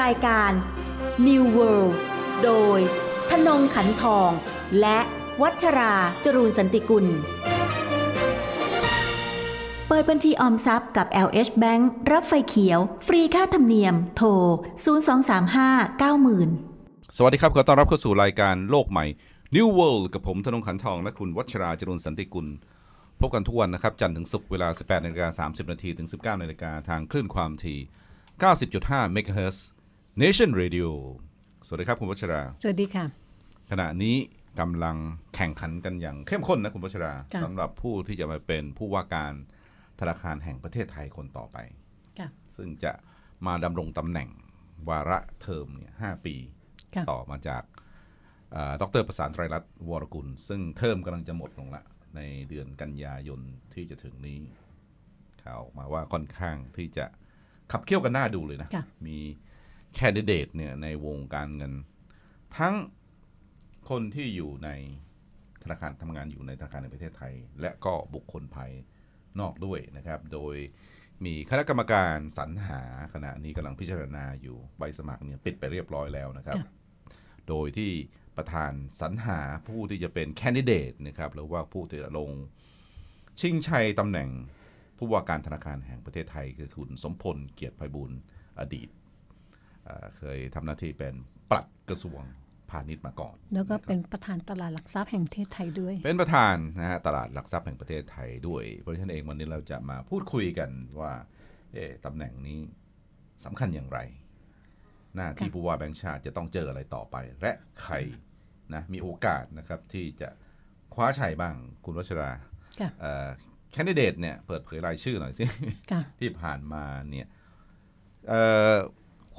รายการ New World โดยธนงขันทอง และวัชราจรูนสันติกุล เปิดบัญชีออมทรัพย์กับ LH Bank รับไฟเขียว ฟรีค่าธรรมเนียม โทร 0235 90,000 สวัสดีครับ ขอต้อนรับเข้าสู่รายการโลกใหม่ New World กับผมธนงขันทอง และคุณวัชราจรุนสันติกุล พบกันทุกวันนะครับ จันทร์ถึงศุกร์เวลา 18นาฬิกา30นาทีถึง 19นาฬิกาทางคลื่นความถี่90.5 MHz Nation Radio สวัสดีครับคุณวัชรา สวัสดีค่ะ ขณะนี้กำลังแข่งขันกันอย่างเข้มข้นนะคุณวัชราค่ะสำหรับผู้ที่จะมาเป็นผู้ว่าการธนาคารแห่งประเทศไทยคนต่อไปค่ะซึ่งจะมาดำรงตำแหน่งวาระเทอมเนี่ยห้าปีค่ะต่อมาจากเอ่อดรประสานไตรรัตน์วรกุล ซึ่งเทอมกำลังจะหมดลงละ ในเดือนกันยายนที่จะถึงนี้ข่าวออกมาว่าค่อนข้างที่จะขับเคี่ยวกันหน้าดูเลยนะค่ะมี แคนดิเดตเนี่ยในวงการเงิน ทั้งคนที่อยู่ในธนาคารทำงานอยู่ในธนาคารในประเทศไทย และก็บุคคลภายนอกด้วยนะครับ โดยมีคณะกรรมการสรรหาขณะนี้กำลังพิจารณาอยู่ใบสมัครเนี่ยปิดไปเรียบร้อยแล้วนะครับค่ะโดยที่ประธานสรรหาผู้ที่จะเป็นแคนดิเดตนะครับหรือว่าผู้ที่จะลงชิงชัยตำแหน่งผู้ว่าการธนาคารแห่งประเทศไทย คือคุณสมพลเกียรติไพบูลย์อดีต เอ่อเคยทำหน้าที่เป็นปลัดกระทรวงพาณิชย์มาก่อน แล้วก็เป็นประธานตลาดหลักทรัพย์แห่งประเทศไทยด้วย เป็นประธานนะฮะตลาดหลักทรัพย์แห่งประเทศไทยด้วย เพราะฉะนั้นเองวันนี้เราจะมาพูดคุยกันว่าเอ๊ะตำแหน่งนี้สำคัญอย่างไร หน้าที่ค่ะผู้ว่าแบงค์ชาติจะต้องเจออะไรต่อไป และใครนะมีโอกาสนะครับที่จะคว้าชัยบ้างคุณวัชราค่ะแคนดิเดตเนี่ยเปิดเผยรายชื่อหน่อยสิค่ะที่ผ่านมาเนี่ยเอ่อ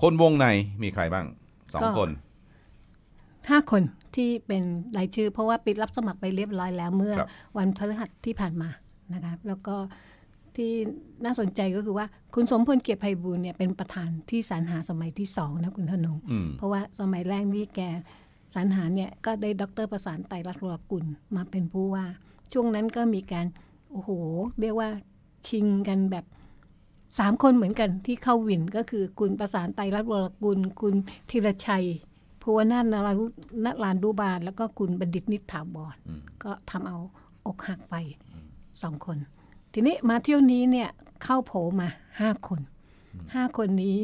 คนวงในมีใครบ้างสองก็คนห้าคนที่เป็นรายชื่อ เพราะว่าปิดรับสมัครไปเรียบร้อยแล้วเมื่อครับวันพฤหัสที่ผ่านมานะคะแล้วก็ที่น่าสนใจก็คือว่าคุณสมพลเกียรติไพบูลย์เนี่ยเป็นประธานที่สรรหาสมัยที่สองนะคุณธนงอืมเพราะว่าสมัยแรกนี่แกสรรหาเนี่ยก็ได้ดรประสานไตรรัตน์วรกุลมาเป็นผู้ว่า ช่วงนั้นก็มีการโอ้โห เรียกว่าชิงกันแบบ สามคนเหมือนกันที่เข้าวินก็คือคุณประสานไตรรัตน์วรกุล คุณธีรชัยภูวนาถนรารุนลานดุบาล แล้วก็คุณบัณฑิตนิษฐาบรอืมก็ทำเอาอกหักไปสองคน ทีนี้มาเที่ยวนี้เนี่ยเข้าโผมาห้าคนห้าคนนี้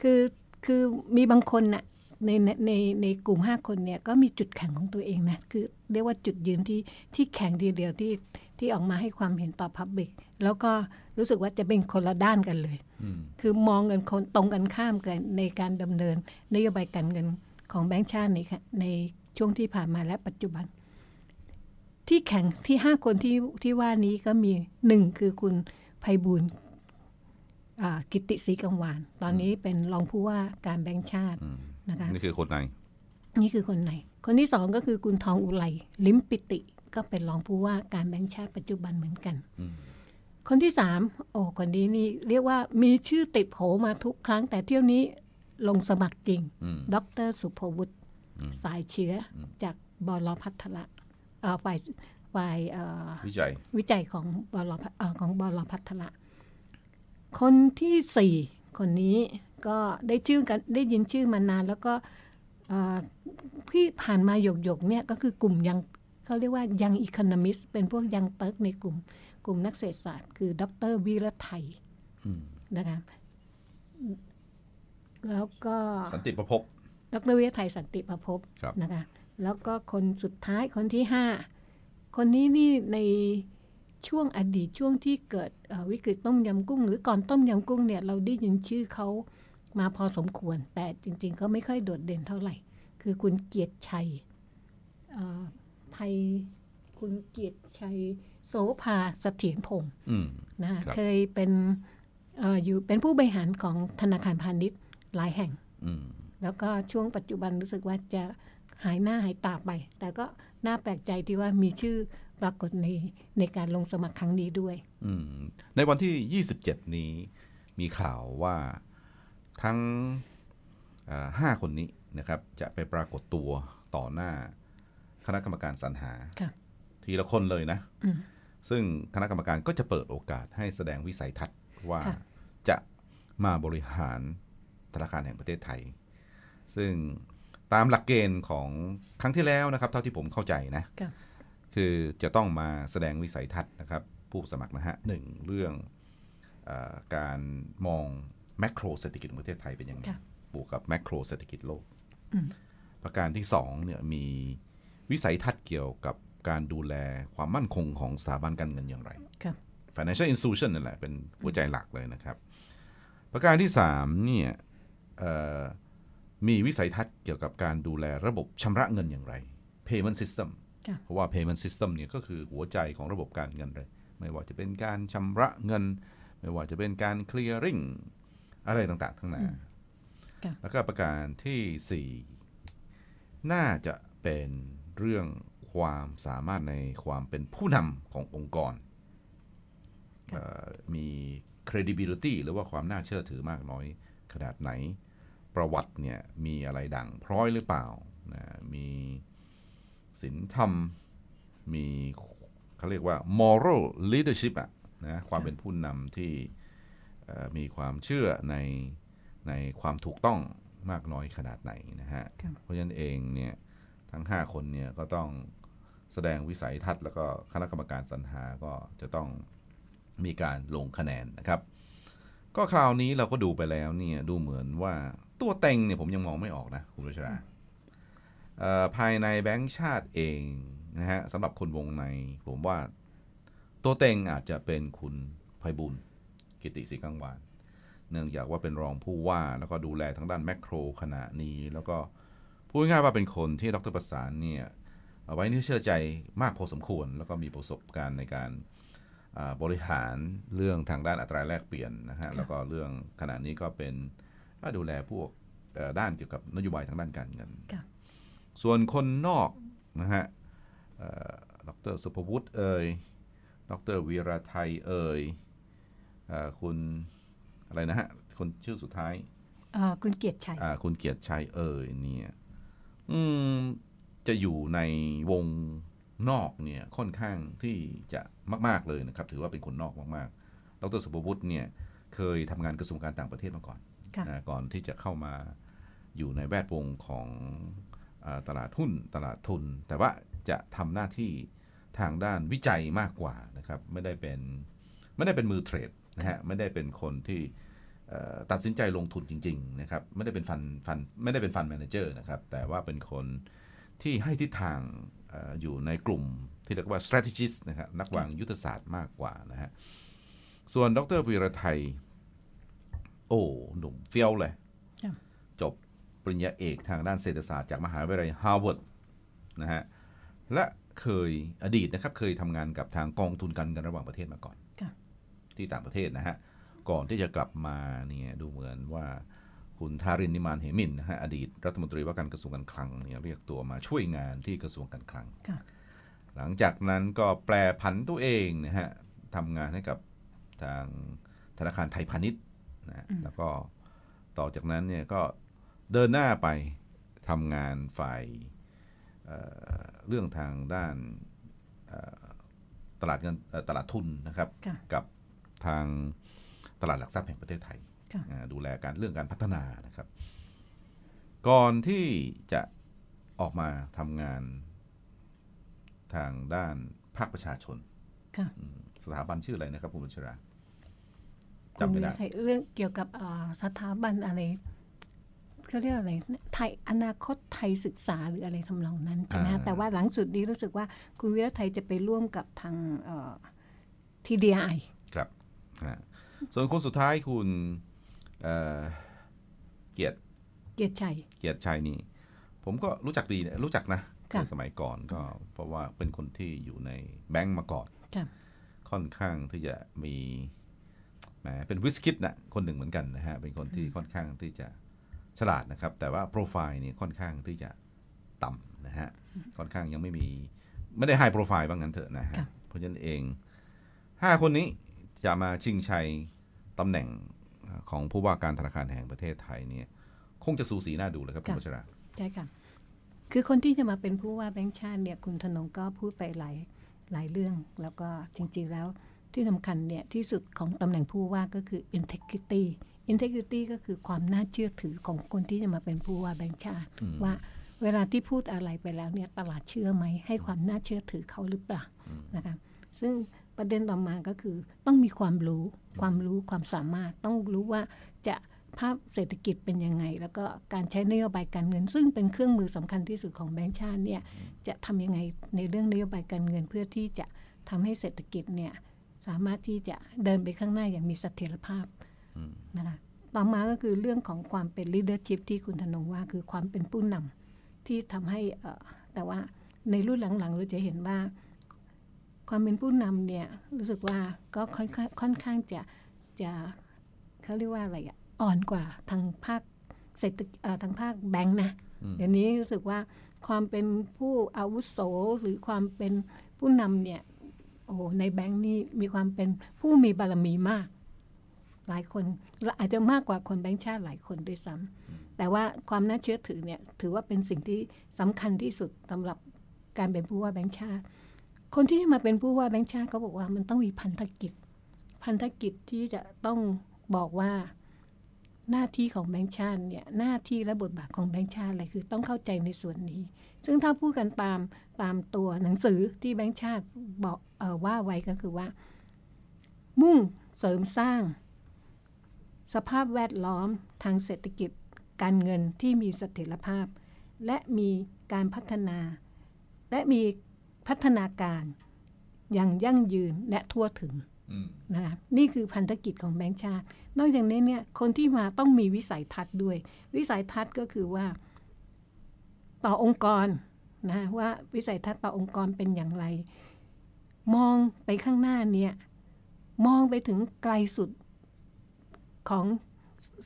คือคือมีบางคนน่ะในในในในกลุ่มห้าคนเนี่ยก็มีจุดแข็งของตัวเองนะ คือเรียกว่าจุดยืนที่ที่แข็งทีเดียวที่ ที่ออกมาให้ความเห็นต่อพับบิกแล้วก็รู้สึกว่าจะเป็นคนละด้านกันเลยอืมคือมองเงินคนตรงกันข้ามกันในการดำเนินนโยบายการเงินของแบงก์ชาติในค่ะในช่วงที่ผ่านมาและปัจจุบัน ที่แข่งที่ห้าคนที่ที่ว่านี้ก็มีหนึ่งคือคุณไพบูลย์อ่ากิตติศรีกังวาน ตอนนี้เป็นรองผู้ว่าการแบงก์ชาติอืมนะคะนี่คือคนไหน นี่คือคนไหน คนที่สองก็คือคุณทองอุไร ลิมปิติ ก็เป็นรองผู้ว่าการแบงก์ชาติปัจจุบันเหมือนกันอืมคนที่สามโอ้คนนี้นี่เรียกว่ามีชื่อติดโผมาทุกครั้ง แต่เที่ยวนี้ลงสมัครจริงอืมดรสุภวุฒิสายเชื้ออจากบลพัทละเอ่อฝ่ายฝ่ายเอ่อวิจัยวิจัยของบลพเอ่อของบลพัทละคนที่สี่คนนี้ก็ได้ชื่อกันได้ยินชื่อมานานแล้วก็เอ่อที่ผ่านมาหยกหยกๆเนี่ยก็คือกลุ่มยัง เขาเรียกว่ายังอีค n นมิสเป็นพวกยังเติร์กในกลุ่ม กลุ่มนักเศรษฐศาสตร์ คือดรวีระไทยอืมนะคะแล้วก็สันติประภพดรวิทยไทยสันติประภพครับนะคะแล้วก็คนสุดท้ายคนที่ห้าคนนี้นี่ในช่วงอดีตช่วงที่เกิดเอ่อวิกฤตต้มยำกุ้ง หรือก่อนต้มยำกุ้งเนี่ยเราได้ยินชื่อเขามาพอสมควร แต่จริงๆก็ไม่ค่อยโดดเด่นเท่าไหร่ คือคุณเกียรติชัยเอ่อ ภัยคุณเกียรติชัยโสภาเสถียรพงศ์อืมนะคะครับเคยเป็นเอออยู่เป็นผู้บริหารของธนาคารพาณิชย์หลายแห่งอืมแล้วก็ช่วงปัจจุบันรู้สึกว่าจะหายหน้าหายตาไป แต่ก็น่าแปลกใจที่ว่ามีชื่อปรากฏในในการลงสมัครครั้งนี้ด้วยอืมในวันที่ 27 นี้มีข่าวว่าทั้งเอ่อห้าคนนี้นะครับ จะไปปรากฏตัวต่อหน้า คณะกรรมการสรรหาค่ะทีละคนเลยนะอืมซึ่งคณะกรรมการก็จะเปิดโอกาสให้แสดงวิสัยทัศน์ว่าค่ะจะมาบริหารธนาคารแห่งประเทศไทย ซึ่งตามหลักเกณฑ์ของครั้งที่แล้วนะครับ เท่าที่ผมเข้าใจนะค่ะคือจะต้องมาแสดงวิสัยทัศน์นะครับ ผู้สมัครนะฮะหนึ่งเรื่องเออการมองแมกโรเศรษฐกิจของประเทศไทยเป็นยังไงค่ะบวกกับแมกโรเศรษฐกิจโลกอืมประการที่สองเนี่ยมี วิสัยทัศน์เกี่ยวกับการดูแลความมั่นคงของสถาบันการเงินอย่างไรค่ะ financial institution นั่นแหละ เป็นหัวใจหลักเลยนะครับ ประการที่3เนี่ยเอ่อมีวิสัยทัศน์เกี่ยวกับการดูแลระบบชำระเงินอย่างไร payment system ค่ะเพราะว่า payment system เนี่ยก็คือหัวใจของระบบการเงินเลย ไม่ว่าจะเป็นการชำระเงิน ไม่ว่าจะเป็นการ clearing อะไรต่างๆ ทั้งนั้นค่ะแล้วก็ประการทีสี่4 น่าจะเป็น เรื่องความสามารถในความเป็นผู้นำขององค์กรค่ะเอ่อมี credibility หรือว่าความน่าเชื่อถือมากน้อยขนาดไหน ประวัติเนี่ยมีอะไรดังพร้อยหรือเปล่านะมีศีลธรรม มีเขาเรียกว่า moral leadership อะนะความเป็นผู้นำที่เอ่อมีความเชื่อในในความถูกต้องมากน้อยขนาดไหนนะฮะครับเพราะฉะนั้นเองเนี่ย ทั้ง 5 คนเนี่ยก็ต้องแสดงวิสัยทัศน์แล้วก็คณะกรรมการสรรหาก็จะต้องมีการลงคะแนนนะครับ ก็คราวนี้เราก็ดูไปแล้วเนี่ยดูเหมือนว่าตัวเต็งเนี่ยผมยังมองไม่ออกนะคุณรัชราภายในแบงก์ชาติเองนะฮะสำหรับคนวงในผมว่าตัวเต็งอาจจะเป็นคุณไพบุญกิติศรีกังวาน เนื่องจากว่าเป็นรองผู้ว่าแล้วก็ดูแลทางด้านแมกโครขณะนี้ แล้วก็ พูดง่ายๆว่าเป็นคนที่ดรประสานเนี่ยเอาไว้เนื้อเชื่อใจมากพอสมควร แล้วก็มีประสบการณ์ในการอ่าบริหารเรื่องทางด้านอัตราแลกเปลี่ยนนะฮะแล้วก็เรื่องขณะนี้ก็เป็นก็ดูแลพวกเอ่อด้านเกี่ยวกับนโยบายทางด้านการเงินค่ะส่วนคนนอกนะฮะเอ่อดรสุภวุฒิเอ่ยดรวีระไทยเอ่ยเอ่อคุณอะไรนะฮะคนชื่อสุดท้ายเอ่อคุณเกียรติชัยอ่าคุณเกียรติชัยเอ่ยเนี่ย อืมจะอยู่ในวงนอกเนี่ยค่อนข้างที่จะมาก ๆ เลยนะครับ ถือว่าเป็นคนนอกมากๆ ดรสุภวุฒิเนี่ยเคยทำงานกระทรวงการต่างประเทศมาก่อนค่ะนะก่อนที่จะเข้ามาอยู่ในแวดวงของอาตลาดหุ้นตลาดทุน แต่ว่าจะทำหน้าที่ทางด้านวิจัยมากกว่านะครับ ไม่ได้เป็นไม่ได้เป็นมือเทรดนะฮะไม่ได้เป็นคนที่เอ่อ ตัดสินใจลงทุนจริงๆนะครับไม่ได้เป็นฟันฟันไม่ได้เป็นฟันแมเนเจอร์นะครับแต่ว่าเป็นคนที่ให้ทิศทางเอออยู่ในกลุ่มที่เรียกว่า strategist นะครับนักวางยุทธศาสตร์มากกว่านะฮะส่วนดรวีระไทย โอ้หนุ่มเฟี้ยวเลยค่ะจบปริญญาเอกทางด้านเศรษฐศาสตร์จากมหาวิทยาลัยฮาร์วาร์ดนะฮะและเคยอดีตนะครับเคยทำงานกับทางกองทุนการเงินระหว่างประเทศมาก่อนค่ะที่ต่างประเทศนะฮะ ก่อนที่จะกลับมาเนี่ยดูเหมือนว่าคุณทารินนิมานเหมินนะฮะอดีตรัฐมนตรีว่าการกระทรวงการคลังเนี่ยเรียกตัวมาช่วยงานที่กระทรวงการคลังค่ะหลังจากนั้นก็แปลผันตัวเองนะฮะทำงานให้กับทางธนาคารไทยพาณิชย์นะแล้วก็ต่อจากนั้นเนี่ยก็เดินหน้าไปทำงานฝ่ายเอ่อเรื่องทางด้านเอ่อตลาดเงินเอ่อตลาดทุนนะครับค่ะกับทาง ตลาดหลักทรัพย์แห่งประเทศไทยค่ะอ่าดูแลการเรื่องการพัฒนานะครับ ก่อนที่จะออกมาทำงานทางด้านภาคประชาชนค่ะอืมสถาบันชื่ออะไรนะครับคุณบุญชราคุณจำไม่วิได้ไทยเรื่องเกี่ยวกับเอ่อสถาบันอะไรเขาเรียกอะไรไทยอนาคตไทยศึกษาหรืออะไรทำนองนั้นใช่ไหมอ่าคะแต่ว่าหลังสุดนี้รู้สึกว่าคุณวิรไทยจะไปร่วมกับทางทีดีไอครับอ่า ส่วนคนสุดท้ายคุณเอ่อเกียรติเกียรติชัย เกียรติชัยนี่ ผมก็รู้จักดีนะรู้จักนะค่ะในสมัยก่อนก็เพราะว่าเป็นคนที่อยู่ในแบงก์มาก่อนค่ะค่อนข้างที่จะมีแหมเป็นวิสคิดนะคนหนึ่งเหมือนกันนะฮะเป็นคนที่ค่อนข้างที่จะฉลาดนะครับ แต่ว่าโปรไฟล์นี่ค่อนข้างที่จะต่ำนะฮะค่อนข้างยังไม่มี ไม่ได้ไฮโปรไฟล์บ้างงั้นเถอะนะฮะค่ะเพราะฉะนั้นเองห้าคนนี้ จะมาชิงชัยตำแหน่งของผู้ว่าการธนาคารแห่งประเทศไทยเนี่ยคงจะสูสีน่าดูเลยครับคุณค่ะวัชราใช่ค่ะ คือคนที่จะมาเป็นผู้ว่าแบงค์ชาติเนี่ยคุณธนงก็พูดไปหลายหลายเรื่อง แล้วก็จริงๆแล้วที่สำคัญเนี่ยที่สุดของตำแหน่งผู้ว่าก็คือ integrity integrity ก็คือความน่าเชื่อถือของคนที่จะมาเป็นผู้ว่าแบงค์ชาติว่าเวลาที่พูดอะไรไปแล้วเนี่ยตลาดเชื่อไหมให้ความน่าเชื่อถือเขาหรือเปล่านะคะซึ่ง ประเด็นต่อมาก็คือต้องมีความรู้ความรู้ความสามารถต้องรู้ว่าจะภาพเศรษฐกิจเป็นยังไง แล้วก็การใช้นโยบายการเงิน ซึ่งเป็นเครื่องมือสำคัญที่สุดของแบงก์ชาติเนี่ยจะทำยังไงในเรื่องนโยบายการเงินเพื่อที่จะทำให้เศรษฐกิจเนี่ยสามารถที่จะเดินไปข้างหน้าอย่างมีเสถียรภาพนะคะต่อมาก็คือเรื่องของความเป็น leadership ที่คุณธนงว่าคือความเป็นผู้นำที่ทำให้แต่ว่าในรุ่นหลังๆเราจะเห็นว่า ความเป็นผู้นำเนี่ยรู้สึกว่าก็ค่อนข้างค่อนข้างจะจะเขาเรียกว่าอะไรอะอ่อนกว่าทางภาคเศรษฐทางภาคแบงค์นะเดี๋ยวนี้รู้สึกว่าความเป็นผู้อาวุโสหรือความเป็นผู้นำเนี่ยโอ้ในแบงค์นี่มีความเป็นผู้มีบารมีมาก หลายคนอาจจะมากกว่าคนแบงค์ชาติหลายคนด้วยซ้ำแต่ว่าความน่าเชื่อถือเนี่ยถือว่าเป็นสิ่งที่สำคัญที่สุดสำหรับการเป็นผู้ว่าแบงค์ชาติ คนที่มาเป็นผู้ว่าแบงค์ชาติเขาบอกว่ามันต้องมีพันธกิจ พันธกิจที่จะต้องบอกว่าหน้าที่ของแบงค์ชาติเนี่ยหน้าที่และบทบาทของแบงค์ชาติอะไรคือต้องเข้าใจในส่วนนี้ ซึ่งถ้าพูดกันตามตามตัวหนังสือที่แบงค์ชาติบอกออว่าไว้ก็คือว่า มุ่งเสริมสร้าง สภาพแวดล้อมทางเศรษฐกิจ การเงินที่มีเสถียรภาพ และมีการพัฒนา และมี พัฒนาการอย่างยั่งยืนและทั่วถึงนะคะนี่คือพันธกิจของแบงค์ชาติ นอกจากนี้เนี่ยคนที่มาต้องมีวิสัยทัศน์ด้วย วิสัยทัศน์ก็คือว่า ต่อองค์กรนะว่าวิสัยทัศน์ต่อองค์กรเป็นอย่างไร มองไปข้างหน้าเนี่ยมองไปถึงไกลสุดของ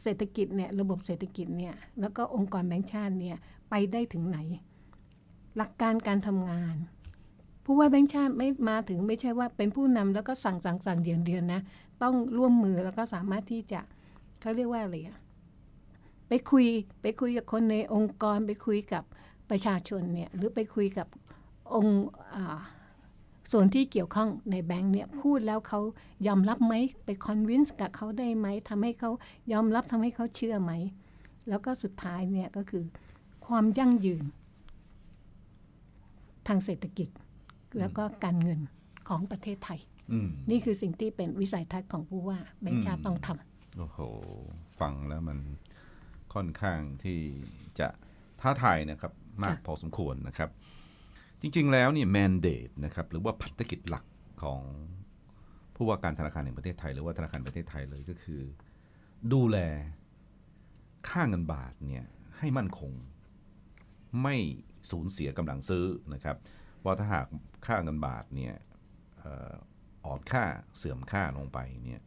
เศรษฐกิจเนี่ยระบบเศรษฐกิจเนี่ยแล้วก็องค์กรแบงค์ชาติเนี่ยไปได้ถึงไหน หลักการการทำงาน ผู้ว่าแบงค์ชาติไม่มาถึงไม่ใช่ว่าเป็นผู้นำแล้วก็สั่งสั่งสั่งเดียวเดียวนะ ต้องร่วมมือแล้วก็สามารถที่จะเขาเรียกว่าอะไรอะไปคุยไปคุยกับคนในองค์กรไปคุยกับประชาชนเนี่ยหรือไปคุยกับองค์ส่วนที่เกี่ยวข้องในแบงค์เนี่ยพูดแล้วเขายอมรับไหมไปคอนวินส์กับเขาได้ไหมทำให้เขายอมรับทำให้เขาเชื่อไหม แล้วก็สุดท้ายเนี่ยก็คือความยั่งยืน ทางเศรษฐกิจ แล้วก็การเงินของประเทศไทย นี่คือสิ่งที่เป็นวิสัยทัศน์ของผู้ว่าแบงค์ชาติต้องทำโอ้โห ฟังแล้วมันค่อนข้างที่จะท้าทายนะครับมากพอสมควรนะครับ จริงๆแล้วนี่แมนเดตนะครับหรือว่าพัฒกิจหลักของผู้ว่าการธนาคารแห่งประเทศไทย หรือว่าธนาคารประเทศไทยเลยก็คือ ดูแลค่าเงินบาทเนี่ยให้มั่นคง ไม่สูญเสียกำลังซื้อนะครับ ว่าถ้าหากค่าเงินบาทเนี่ยอ่อนค่าเสื่อมค่าลงไปเนี่ย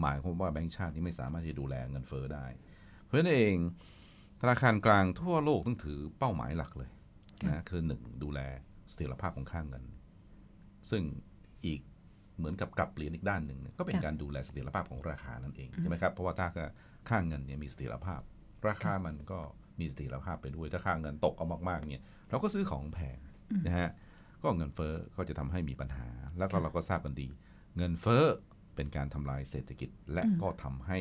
หมายความว่าแบงก์ชาตินี่ไม่สามารถจะดูแลเงินเฟอ้อได้ เพราะฉะนั้นเองธนาคารกลางทั่วโลกต้องถือเป้าหมายหลักเลยนะคือหนึ่งดูแลเสถียรภาพของค่าเงิน ซึ่งอีกเหมือนกับกลับเหรียญอีกด้านหนึ่งก็เป็นการดูแลเสถียรภาพของราคานั่นเองใช่ไหมครับเพราะว่าถ้าค่าเงินเนี่ยมีเสถียรภาพ ราคามันก็มีเสถียรภาพไปด้วยถ้าค่าเงินตกเอามากๆเนี่ยเราก็ซื้อของแพงนะฮะ ก็เงินเฟ้อก็จะทำให้มีปัญหา แล้วก็เราก็ทราบกันดี เงินเฟ้อเป็นการทำลายเศรษฐกิจ และก็ทำให้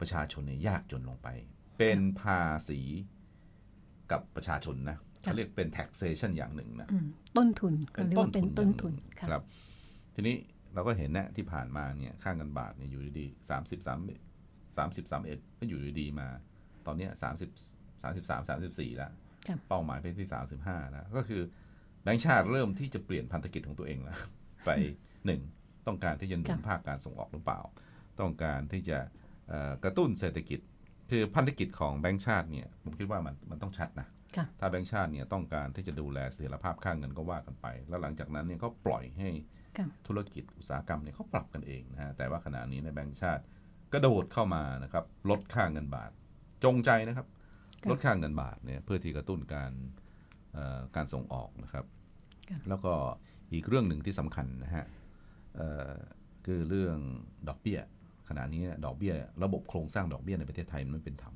ประชาชนเนี่ยยากจนลงไป เป็นภาษีกับประชาชนนะเขาเรียกเป็น taxation อย่างหนึ่งนะต้นทุนเรียกว่าเป็นต้นทุนครับ ทีนี้เราก็เห็นนะที่ผ่านมาเนี่ยค่าเงินบาทเนี่ยอยู่ดีๆสามสิบสามสามสิบสามเอ็ดก็อยู่ดีๆมา ตอนนี้สามสิบสามสิบสามสามสิบสี่แล้ว เป้าหมายเป็นที่สามสิบห้าแล้ว ก็คือ แบงค์ชาติเริ่มที่จะเปลี่ยนพันธกิจของตัวเองแล้ว ไปหนึ่งต้องการที่จะหนุนภาคการส่งออกหรือเปล่า ต้องการที่จะกระตุ้นเศรษฐกิจ คือพันธกิจของแบงค์ชาติเนี่ยผมคิดว่ามันมันต้องชัดนะถ้าแบงค์ชาติเนี่ยต้องการที่จะดูแลเสถียรภาพค่างเงินก็ว่ากันไป แล้วหลังจากนั้นเนี่ยก็ปล่อยให้ธุรกิจอุตสาหกรรมเนี่ยเขาปรับกันเองนะฮะแต่ว่าขณะนี้ในแบงค์ชาติกระโดดเข้ามานะครับลดค่าเงินบาท จงใจนะครับ ลดค่าเงินบาทเนี่ยเพื่อที่กระตุ้นการ การส่งออกนะครับ แล้วก็อีกเรื่องหนึ่งที่สำคัญนะฮะคือเรื่องดอกเบี้ยขณะนี้ดอกเบี้ย ระบบโครงสร้างดอกเบี้ยในประเทศไทยมันไม่เป็นธรรม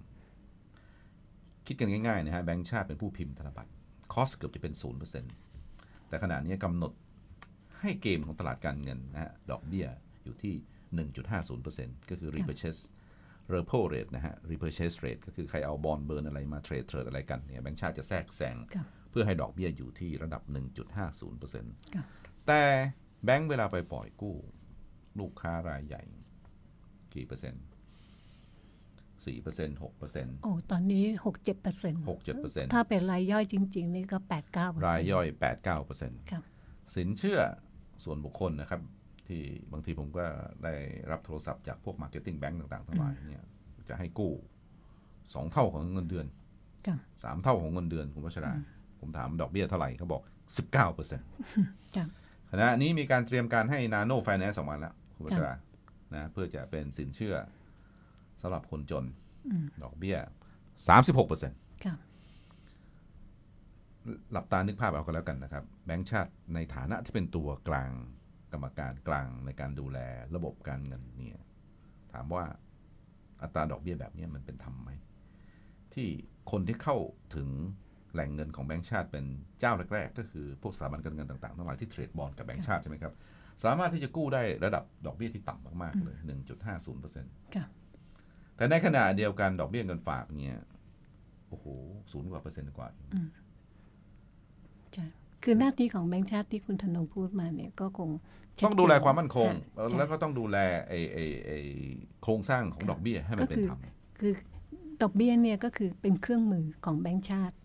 คิดกันง่ายๆนะฮะแบงก์ชาติเป็นผู้พิมพ์ธนบัตรคอสเกือบจะเป็นศูนย์เปอร์เซ็นต์แต่ขณะนี้กำหนดให้เกมของตลาดการเงินนะฮะดอกเบี้ยอยู่ที่ 1.50%ก็คือ repurchase repo rate นะฮะ repurchase rate ก็คือใครเอาบอลเบิร์นอะไรมาเทรดเทรดอะไรกันเนี่ยแบงก์ชาติจะแทรกแซงค่ะเพื่อให้ดอกเบี้ยอยู่ที่ระดับ 1.50%ค่ะแต่แบงก์เวลาไปปล่อยกู้ ลูกค้ารายใหญ่ กี่เปอร์เซ็นต์สี่เปอร์เซ็นต์หกเปอร์เซ็นต์โอ้ ตอนนี้หกเจ็ดเปอร์เซ็นต์หกเจ็ดเปอร์เซ็นต์ถ้าเป็นรายย่อยจริง ๆ นี่ก็แปดเก้ารายย่อยแปดเก้าเปอร์เซ็นต์ครับสินเชื่อส่วนบุคคลนะครับ ที่บางทีผมก็ได้รับโทรศัพท์จากพวก Marketing Bank ต่างๆทั้งหลายเนี่ย จะให้กู้สองเท่าของเงินเดือนครับสามเท่าของเงินเดือนคุณวัชรา ผมถามดอกเบี้ยเท่าไหร่เขาบอกสิบเก้าเปอร์เซ็นต์ครับขณะนี้มีการเตรียมการให้ Nano Finance ออกมาแล้ว คุณวัชรานะเพื่อจะเป็นสินเชื่อสำหรับคนจน ดอกเบี้ยสามสิบหกเปอร์เซ็นต์ครับหลับตานึกภาพเอากันแล้วกันนะครับ แบงก์ชาติในฐานะที่เป็นตัวกลางกรรมการกลางในการดูแลระบบการเงินเนี่ยถามว่าอัตราดอกเบี้ยแบบนี้มันเป็นธรรมไหม ที่คนที่เข้าถึง แหล่งเงินของแบงก์ชาติเป็นเจ้าแรกๆ ก็คือพวกสถาบันการเงินต่างๆทั้งหลายที่เทรดบอลกับแบงก์ชาติใช่ไหมครับ สามารถที่จะกู้ได้ระดับดอกเบี้ยที่ต่ำมากๆเลย 1.50%ครับแต่ในขณะเดียวกันดอกเบี้ยเงินฝากเนี่ยโอ้โหศูนย์กว่าเปอร์เซ็นต์กว่าใช่คือหน้าที่ของแบงค์ชาติที่คุณธนงพูดมาเนี่ยก็คงชัต้องดูแลความมั่นคงค่ะใช่แล้วก็ต้องดูแลไอ้ไอ้ไอ้โครงสร้างของดอกเบี้ยให้มันเป็นธรรมคือดอกเบี้ยเนี่ยก็คือเป็นเครื่องมือของแบงก์ชาติ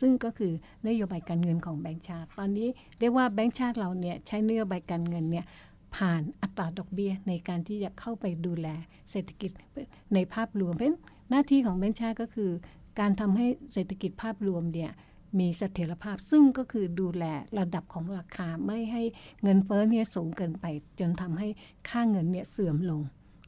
ซึ่งก็คือนโยบายการเงินของแบงก์ชาติ ตอนนี้เรียกว่าแบงก์ชาติเราเนี่ยใช้นโยบายการเงินเนี่ยผ่านอัตราดอกเบี้ยในการที่จะเข้าไปดูแลเศรษฐกิจในภาพรวม เพราะฉะนั้นหน้าที่ของแบงก์ชาติก็คือ การทำให้เศรษฐกิจภาพรวมเนี่ยมีเสถียรภาพซึ่งก็คือดูแลระดับของราคาไม่ให้เงินเฟ้อเนี่ยสูงเกินไป จนทำให้ค่าเงินเนี่ยเสื่อมลง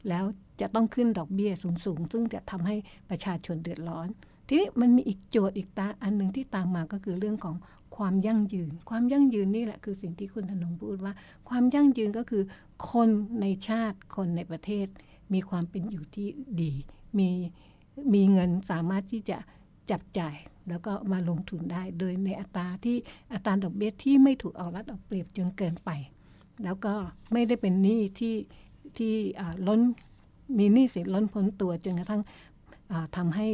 แล้วจะต้องขึ้นดอกเบี้ยสูงๆ ซึ่งจะทำให้ประชาชนเดือดร้อน ทีนี้มันมีอีกโจทย์อีกตาอันหนึ่งที่ตามมาก็คือเรื่องของความยั่งยืน ความยั่งยืนนี่แหละคือสิ่งที่คุณธนงพูดว่า ความยั่งยืนก็คือ คนในชาติคนในประเทศ มีความเป็นอยู่ที่ดี มีมีเงินสามารถที่จะจับจ่ายแล้วก็มาลงทุนได้ โดยในอัตราที่อัตราดอกเบี้ยที่ไม่ถูกเอารัดเอาเปรียบจนเกินไป แล้วก็ไม่ได้เป็นหนี้ที่ที่ล้นมีหนี้สินล้นพ้นตัวจนกระทั่งอ่าทำให้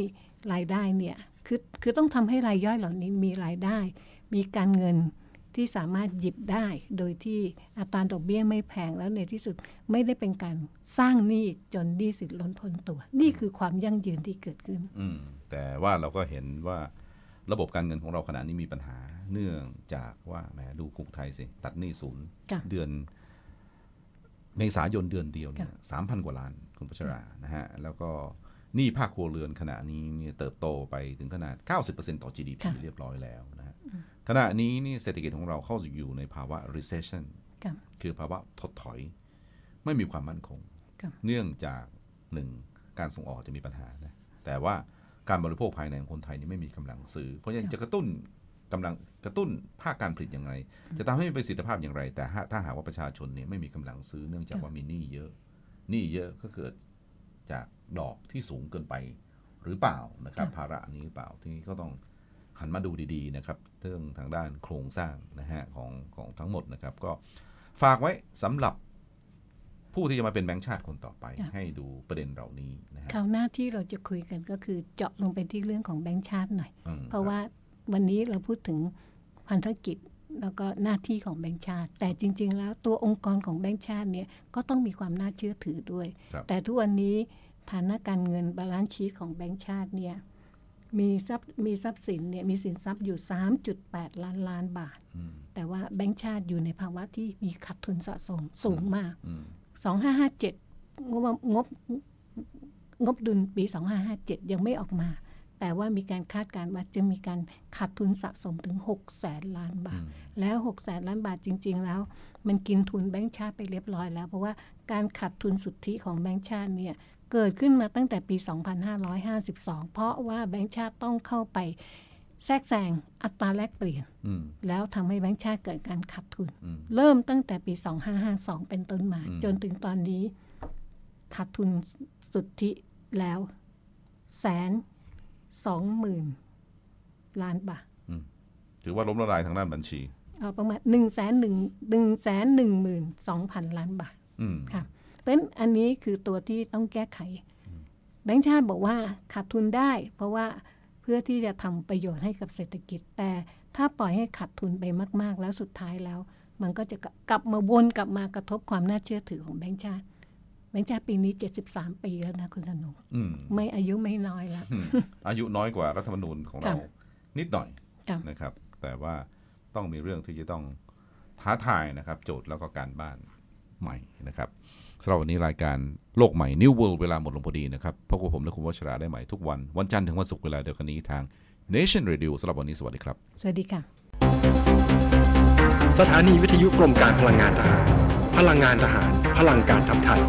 รายได้เนี่ยคือคือต้องทำให้รายย่อยเหล่านี้มีรายได้ มีการเงินที่สามารถหยิบได้ โดยที่อัตราดอกเบี้ยไม่แพงแล้วในที่สุดไม่ได้เป็นการสร้างหนี้จนหนี้สินล้นพ้นตัว นี่คือความยั่งยืนที่เกิดขึ้นอืมแต่ว่าเราก็เห็นว่าระบบการเงินของเราขณะนี้มีปัญหา เนื่องจากว่าแหมดูกรุงไทยสิ ตัดหนี้ศูนย์ค่ะเดือนเมษายนเดือนเดียวเนี่ยสามพันกว่าล้านคุณพัชรานะฮะแล้วก็ห นี้ภาคครัวเรือนขณะนี้เนี่ยเติบโตไปถึงขนาด 90%ต่อ GDP ค่ะเรียบร้อยแล้วนะฮะขณะนี้นี่เศรษฐกิจของเราเข้าอยู่ในภาวะ recession ค่ะคือภาวะถดถอย ไม่มีความมั่นคงค่ะเนื่องจากหนึ่งการส่งออกจะมีปัญหานะแต่ว่าการบริโภคภายในของคนไทยนี่ไม่มีกำลังซื้อ เพราะฉะนั้นจะกระตุ้นกำลังกระตุ้นภาคการผลิตอย่างไร จะทำให้มีประสิทธิภาพอย่างไร แต่ถ้าถ้าหากว่าประชาชนเนี่ยไม่มีกำลังซื้อเนื่องจากว่ามีหนี้เยอะหนี้เยอะก็เกิดจาก ดอกที่สูงเกินไปหรือเปล่านะครับภาระนี้หรือเปล่าที่นี้ก็ต้องหันมาดูดีๆนะครับเรื่องทางด้านโครงสร้างนะฮะของของทั้งหมดนะครับ ก็ฝากไว้สำหรับผู้ที่จะมาเป็นแบงค์ชาติคนต่อไปค่ะให้ดูประเด็นเหล่านี้นะฮะคราวหน้าที่เราจะคุยกันก็คือเจาะลงไปที่เรื่องของแบงก์ชาติหน่อยอืมเพราะว่าวันนี้เราพูดถึงพันธกิจแล้วก็หน้าที่ของแบงก์ชาติ แต่จริง ๆ แล้วตัวองค์กรของแบงก์ชาติเนี่ยก็ต้องมีความน่าเชื่อถือด้วยครับแต่ทุกวันนี้ ฐานะการเงินบาลานซ์ชีตของแบงก์ชาติเนี่ยมีทรัพย์มีทรัพย์สินเนี่ยมีสินทรัพย์อยู่ 3.8 ล้านล้านบาทอืมแต่ว่าแบงก์ชาติอยู่ในภาวะที่มีขาดทุนสะสมสูงมากอืม2557 งบงบงบดุลปี 2557 ยังไม่ออกมา แต่ว่ามีการคาดการณ์ว่าจะมีการขาดทุนสะสมถึง6แสนล้านบาท แล้ว6แสนล้านบาทจริง ๆ แล้ว มันกินทุนแบงก์ชาติไปเรียบร้อยแล้ว เพราะว่าการขาดทุนสุทธิของแบงก์ชาติเนี่ยเกิดขึ้นมาตั้งแต่ปี 2552 เพราะว่าแบงก์ชาติต้องเข้าไปแทรกแซงอัตราแลกเปลี่ยนอืมแล้วทำให้แบงก์ชาติเกิดการขาดทุนอืมเริ่มตั้งแต่ปี 2552 เป็นต้นมาอืมจนถึงตอนนี้ขาดทุนสุทธิแล้วแสน สองหมื่นล้านบาทถือว่าล้มละลายทางด้านบัญชีเอาประมาณหนึ่งแสนหนึ่งหนึ่งแสนหนึ่งหมื่นสองพันล้านบาทอืมค่ะเพราะฉะนั้นอันนี้คือตัวที่ต้องแก้ไขแบงค์ชาติบอกว่าขาดทุนได้ เพราะว่าเพื่อที่จะทำประโยชน์ให้กับเศรษฐกิจ แต่ถ้าปล่อยให้ขาดทุนไปมาก ๆ แล้วสุดท้ายแล้ว มันก็จะกลับมาวนกลับมากระทบความน่าเชื่อถือของแบงค์ชาติแบงค์ชาติปีนี้ 73 ปีแล้วนะคุณธนงอืมไม่อายุไม่น้อยแล้วอืมอายุน้อยกว่ารัฐธรรมนูญของเราค่ะนิดหน่อยค่ะนะครับ แต่ว่าต้องมีเรื่องที่จะต้องท้าทายนะครับ โจทย์แล้วก็การบ้านใหม่นะครับสำหรับวันนี้รายการโลกใหม่ New World เวลาหมดลงพอดีนะครับพบกับผมและคุณวัชราได้ใหม่ทุกวัน วันจันทร์ถึงวันศุกร์เวลาเดียวกันนี้ทาง Nation Radio สำหรับวันนี้สวัสดีครับ สวัสดีค่ะ สถานีวิทยุกรมการพลังงานทหาร พลังงานทหาร พลังการทำไทย